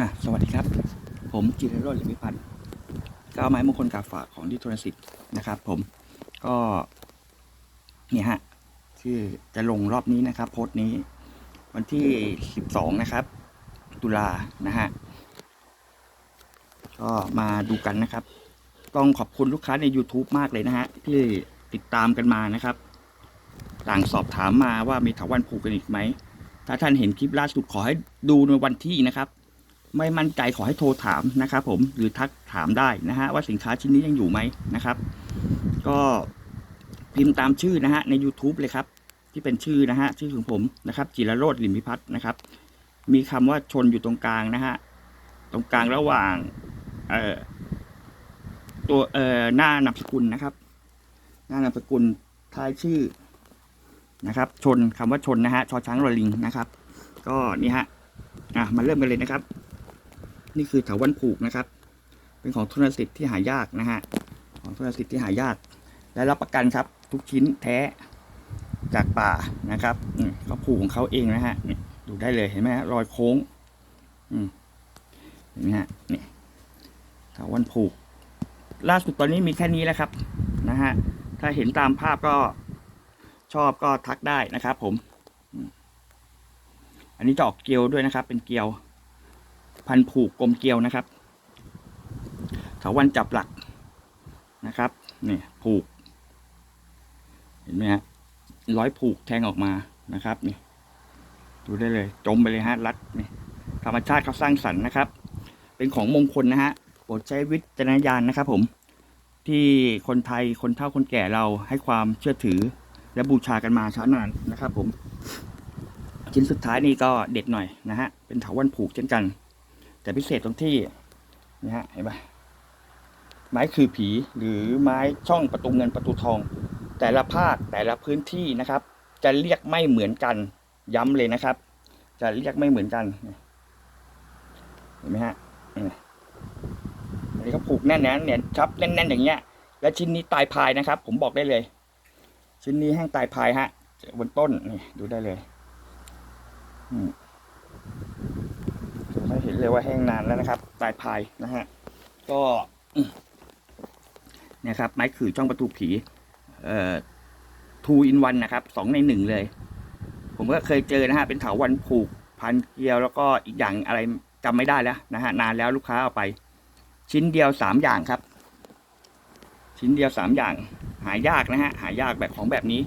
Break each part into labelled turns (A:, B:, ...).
A: อะสวัสดีครับ ผมจิรโรจน์หรือวิพัฒน์ก็เอาไม้มงคลกาฝากของดิทรสิทธิ์นะครับ ผมก็เนี่ยฮะที่จะลงรอบนี้นะครับ โพสต์นี้ วันที่12นะครับ ตุลานะฮะก็มาดูกันนะครับ ต้องขอบคุณลูกค้าใน YouTube มากเลยนะฮะ ที่ติดตามกันมานะครับ ต่างสอบถามมาว่ามีถาวันผูกกันอีกไหม ถ้าท่านเห็นคลิปล่าสุดขอให้ดูในวันที่นะครับ ไม่มั่นใจขอให้โทรถามนะครับผมหรือทักถามได้นะฮะว่าสินค้าชิ้นนี้ยังอยู่ไหมนะครับ ก็พิมพ์ตามชื่อนะฮะใน YouTube เลยครับ ที่เป็นชื่อนะฮะชื่อของผมนะครับ จิรโรจน์ลิมพิพัฒน์นะครับ มีคำว่าชนอยู่ตรงกลางนะฮะตรงกลางระหว่างเอ่อตัวเอ่อหน้านามสกุลนะครับ หน้านามสกุลท้ายชื่อนะครับ ชนคำว่าชนนะฮะชอช้างรอลิงนะครับ ก็นี่ฮะอะมาเริ่มกันเลยนะครับ นี่คือเถาวันผูกนะครับ เป็นของทุนสิทธิ์ที่หายากนะฮะของทุนสิทธิ์ที่หายาก และรับประกันครับ ทุกชิ้นแท้จากป่านะครับเขาผูกของเขาเองนะฮะดูได้เลยเห็นไหมฮะรอยโค้งอืมเห็นไหมฮะนี่เถาวันผูก ล่าสุดตอนนี้มีแค่นี้แล้วครับนะฮะถ้าเห็นตามภาพก็ชอบก็ทักได้นะครับผมอืมอันนี้จะออกเกลียวด้วยนะครับ เป็นเกลียว พันผูกกลมเกลียวนะครับเถาวันจับหลักนะครับนี่ผูก เห็นไหมฮะร้อยผูกแทงออกมานะครับนี่ดูได้เลย จมไปเลยฮะรัดนี่ธรรมชาติเขาสร้างสรรค์นะครับ เป็นของมงคลนะฮะโปรดใช้วิจารณญาณนะครับ ผม ที่คนไทยคนเฒ่าคนแก่เราให้ความเชื่อถือ และบูชากันมาช้านานนะครับ ผมชิ้นสุดท้ายนี่ก็เด็ดหน่อยนะฮะเป็นเถาวันผูกเช่นกัน แต่พิเศษตรงที่นะฮะเห็นปะไม้คือผีหรือไม้ช่องประตูเงินประตูทอง แต่ละภาคแต่ละพื้นที่นะครับ จะเรียกไม่เหมือนกันย้ำเลยนะครับ จะเรียกไม่เหมือนกันเห็นไหมฮะอันนี้ก็ผูกแน่นๆเนี่ยครับแน่นๆอย่างเงี้ย และชิ้นนี้ตายพายนะครับ ผมบอกได้เลย ชิ้นนี้แห้งตายพายฮะบนต้นนี่ดูได้เลย อืม เห็นเลยว่าแห้งนานแล้วนะครับปลายพายนะฮะก็เนี่ยครับไม้ขื่อช่องประตูผีเอ่อทูอินวันนะครับสองในหนึ่งเลย ผมก็เคยเจอนะฮะเป็นเถาวันผูกพันเกลียวแล้วก็อีกอย่างอะไรจำไม่ได้แล้วนะฮะนานแล้วลูกค้าเอาไป ชิ้นเดียวสามอย่างครับ ชิ้นเดียวสามอย่าง หายากนะฮะหายากแบบของแบบนี้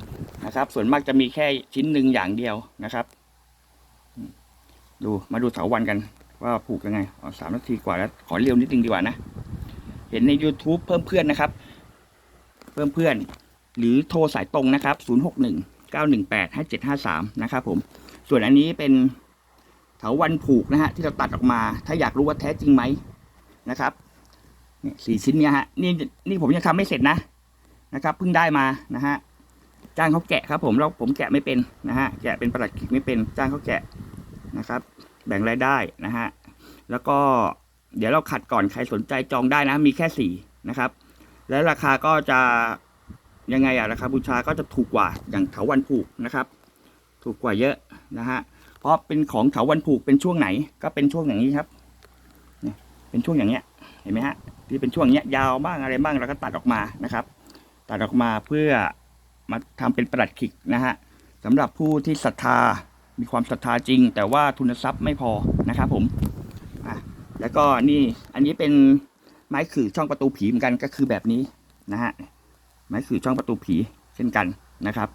A: นะครับ ส่วนมากจะมีแค่ชิ้นหนึ่งอย่างเดียวนะครับ ดูมาดูเถาวันกัน ว่าผูกยังไงสามนาทีกว่าแล้วขอเร็วนิดนึงดีกว่านะ เห็นใน YouTube เพิ่มเพื่อนนะครับ เพิ่มเพื่อน หรือโทรสายตรงนะครับ 061 918 5753 นะครับผมส่วนอันนี้เป็นเถาวันผูกนะฮะที่เราตัดออกมา ถ้าอยากรู้ว่าแท้จริงไหมนะครับเนี่ยสี่ชิ้นเนี่ยฮะนี่นี่ผมยังทำไม่เสร็จนะนะครับเพิ่งได้มานะฮะจ้างเขาแกะครับ ผมแล้วผมแกะไม่เป็นนะฮะแกะเป็นประหลัดขิกไม่เป็นจ้างเขาแกะนะครับ แบ่งรายได้นะฮะแล้วก็เดี๋ยวเราขัดก่อนใครสนใจจองได้นะ มีแค่สี่นะครับ แล้วราคาก็จะยังไงอะราคาบูชาก็จะถูกกว่าอย่างเถาวันผูกนะครับ ถูกกว่าเยอะนะฮะเพราะเป็นของเถาวันผูกเป็นช่วงไหน ก็เป็นช่วงอย่างนี้ครับเนี่ยเป็นช่วงอย่างเงี้ยเห็นไหมฮะที่เป็นช่วงเนี้ยยาวบ้างอะไรบ้างเราก็ตัดออกมานะครับ ตัดออกมาเพื่อมาทำเป็นประหลัดขิกนะฮะสำหรับผู้ที่ศรัทธา มีความศรัทธาจริง แต่ว่าทุนทรัพย์ไม่พอนะครับผมอะแล้วก็นี่อันนี้เป็นไม้ขื่อช่องประตูผีเหมือนกันก็คือแบบนี้นะฮะไม้ขื่อช่องประตูผีเช่นกันนะครับ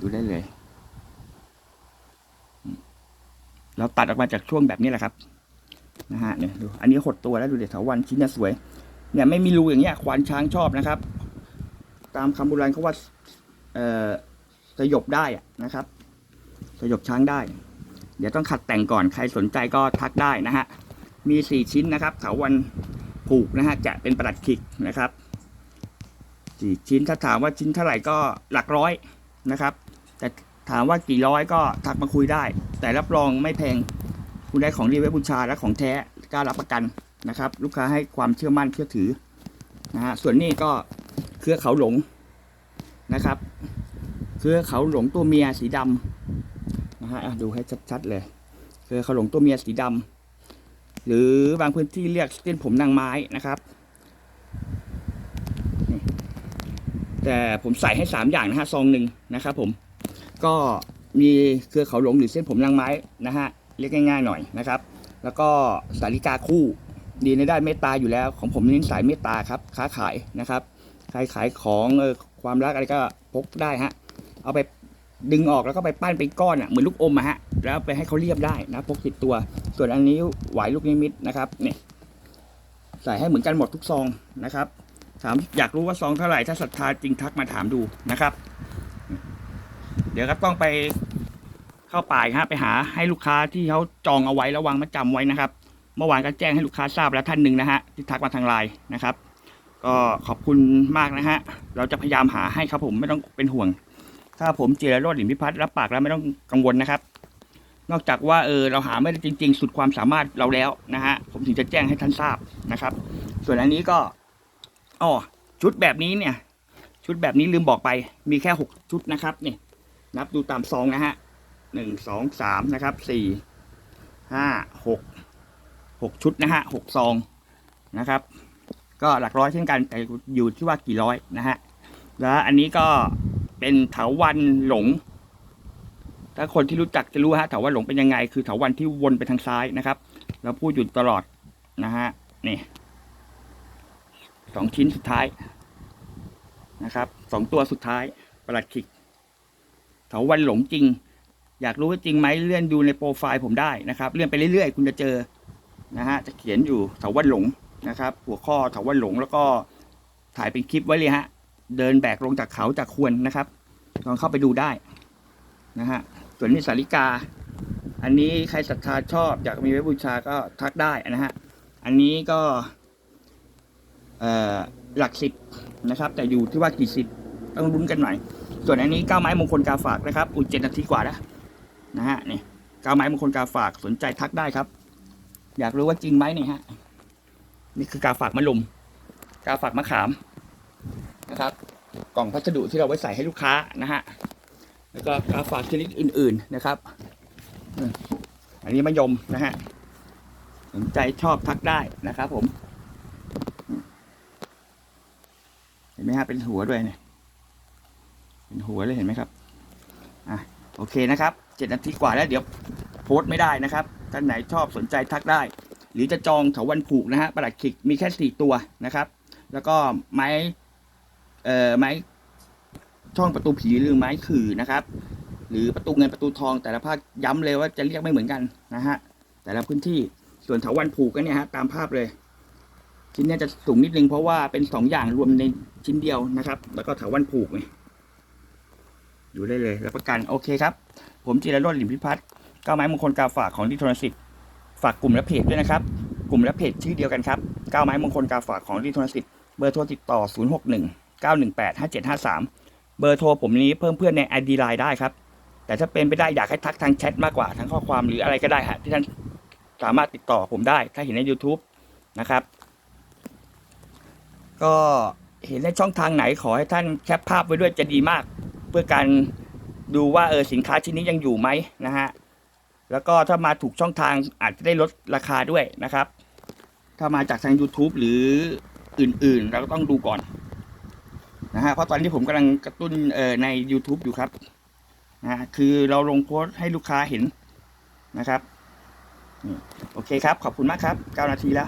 A: ดูได้เลย เราตัดออกมาจากช่วงแบบนี้แหละครับนะฮะเนี่ยดูอันนี้หดตัวแล้วดูเดี๋ยวเถาวันชิ้นนี่ยสวยเนี่ยไม่มีรูอย่างเงี้ยควานช้างชอบนะครับ ตามคำโบราณเขาว่าเอ่อ สยบได้นะครับ สยบช้างได้ เดี๋ยวต้องขัดแต่งก่อนใครสนใจก็ทักได้นะฮะมีสี่ชิ้นนะครับเถาวันผูกนะฮะจะเป็นประดัดขิกนะครับสี่ชิ้นถ้าถามว่าชิ้นเท่าไหร่ก็หลักร้อยนะครับ แต่ถามว่ากี่ร้อยก็ทักมาคุยได้ แต่รับรองไม่แพงคุณได้ของดีไว้บูชาและของแท้กล้ารับประกันนะครับ ลูกค้าให้ความเชื่อมั่นเชื่อถือนะฮะส่วนนี้ก็เครือเขาหลงนะครับ คือเขาหลงตัวเมียสีดำนะฮะดูให้ชัดๆเลยเครือเขาหลงตัวเมียสีดำหรือบางพื้นที่เรียกเส้นผมนางไม้นะครับแต่ผมใส่ให้สามอย่างนะฮะซองหนึ่งนะครับผมก็มีเครือเขาหลงหรือเส้นผมนางไม้นะฮะเรียกง่ายๆหน่อยนะครับ แล้วก็สาริกาคู่ดีในด้านเมตตาอยู่แล้ว ของผมเน้นสายเมตตาครับค้าขายนะครับใครขายของออความรักอะไรก็พกได้ฮะ เอาไปดึงออกแล้วก็ไปปั้นเป็นก้อนอะเหมือนลูกอมอะฮะแล้วไปให้เขาเรียบได้นะพกติดตัว ส่วนอันนี้ไหวลูกนิมิตนะครับเนี่ยใส่ให้เหมือนกันหมดทุกซองนะครับ ถามอยากรู้ว่าซองเท่าไหร่ถ้าศรัทธาจริงทักมาถามดูนะครับ เดี๋ยวก็ต้องไปเข้าป่ายฮะไปหาให้ลูกค้าที่เขาจองเอาไว้แล้ววางมาจำไว้นะครับ เมื่อวานก็แจ้งให้ลูกค้าทราบแล้วท่านหนึ่งนะฮะที่ทักมาทางไลน์นะครับ ก็ขอบคุณมากนะฮะเราจะพยายามหาให้ครับผมไม่ต้องเป็นห่วง ถ้าผมเจรโรดหลินพิพัฒน์รับปากแล้วไม่ต้องกังวลนะครับ นอกจากว่าเออเราหาไม่ได้จริง ๆ สุดความสามารถเราแล้วนะฮะผมถึงจะแจ้งให้ท่านทราบนะครับ ส่วนอันนี้ก็อ๋อชุดแบบนี้เนี่ย ชุดแบบนี้ลืมบอกไป มีแค่หกชุดนะครับนี่นับดูตามซองนะฮะหนึ่งสองสามนะครับสี่ห้าหกหกชุดนะฮะหกซองนะครับ ก็หลักร้อยเช่นกันแต่อยู่ที่ว่ากี่ร้อยนะฮะแล้วอันนี้ก็ เป็นเถาวันหลง ถ้าคนที่รู้จักจะรู้ฮะเถาวันหลงเป็นยังไง คือเถาวันที่วนไปทางซ้ายนะครับ เราพูดอยู่ตลอดนะฮะนี่สองชิ้นสุดท้ายนะครับสองตัวสุดท้ายประหลัดขิกเถาวันหลงจริง อยากรู้ว่าจริงไหมเลื่อนดูในโปรไฟล์ผมได้นะครับ เลื่อนไปเรื่อยๆ คุณจะเจอนะฮะจะเขียนอยู่เถาวันหลงนะครับ หัวข้อเถาวันหลงแล้วก็ถ่ายเป็นคลิปไว้เลยฮะ เดินแบกลงจากเขาจากควรนะครับ ลองเข้าไปดูได้นะฮะส่วนนี้สาริกา อันนี้ใครศรัทธาชอบอยากมีไว้บูชาก็ทักได้นะฮะ อันนี้ก็หลักสิบนะครับ แต่อยู่ที่ว่ากี่สิบต้องรุ้นกันหน่อย ส่วนอันนี้เก้าไม้มงคลกาฝากนะครับ อุ่นเจ็ดนาทีกว่าแล้วนะฮะนี่เก้าไม้มงคลกาฝากสนใจทักได้ครับ อยากรู้ว่าจริงไหมนี่ฮะนี่คือกาฝากมะลุม กาฝากมะขาม นะครับ กล่องพัสดุที่เราไว้ใส่ให้ลูกค้านะฮะแล้วก็กาฝากชนิดอื่น ๆนะครับอันนี้มะยมนะฮะสนใจชอบทักได้นะครับผมอืมเห็นไหมฮะเป็นหัวด้วยเนี่ยเป็นหัวเลยเห็นไหมครับอะโอเคนะครับเจ็ดนาทีกว่าแล้วเดี๋ยวโพสต์ไม่ได้นะครับท่านไหนชอบสนใจทักได้ หรือจะจองเถาวันผูกนะฮะประหลัดขิกมีแค่สี่ตัวนะครับ แล้วก็ไม้ เอ่อไม้ช่องประตูผีหรือไม้ขื่อนะครับ หรือประตูเงินประตูทองแต่ละภาคย้ำเลยว่าจะเรียกไม่เหมือนกันนะฮะแต่ละพื้นที่ส่วนเถาวันผูกก็เนี่ยฮะตามภาพเลย ชิ้นนี้จะสูงนิดนึงเพราะว่าเป็นสองอย่างรวมในชิ้นเดียวนะครับ แล้วก็เถาวันผูกไงอยู่ได้เลยรับประกันโอเคครับ ผมจิรโรจน์หลิมพิพัฒน์ก้าวไม้มงคลกาฝากของดิโทรสิทธิ์ฝากกลุ่มและเพจด้วยนะครับ กลุ่มและเพจชื่อเดียวกันครับก้าวไม้มงคลกาฝากของดิโทรสิทธิ์เบอร์โทรติดต่อ 061 918 5753 เบอร์โทรผมนี้เพิ่มเพื่อนใน ID Line ได้ครับ แต่ถ้าเป็นไปได้อยากให้ทักทางแชทมากกว่าทางข้อความหรืออะไรก็ได้ฮะที่ท่านสามารถติดต่อผมได้ ถ้าเห็นใน YouTube นะครับ ก็เห็นในช่องทางไหนขอให้ท่านแคปภาพไว้ด้วยจะดีมาก เพื่อการดูว่าเออสินค้าชิ้นนี้ยังอยู่ไหมนะฮะแล้วก็ถ้ามาถูกช่องทางอาจจะได้ลดราคาด้วยนะครับ ถ้ามาจากทาง YouTube หรืออื่นๆ เราก็ต้องดูก่อน นะฮะเพราะตอนนี้ผมกำลังกระตุ้นเอ่อใน YouTube อยู่ครับนะคือเราลงโพสต์ให้ลูกค้าเห็นนะครับ โอเคครับ ขอบคุณมากครับ 9 นาทีแล้ว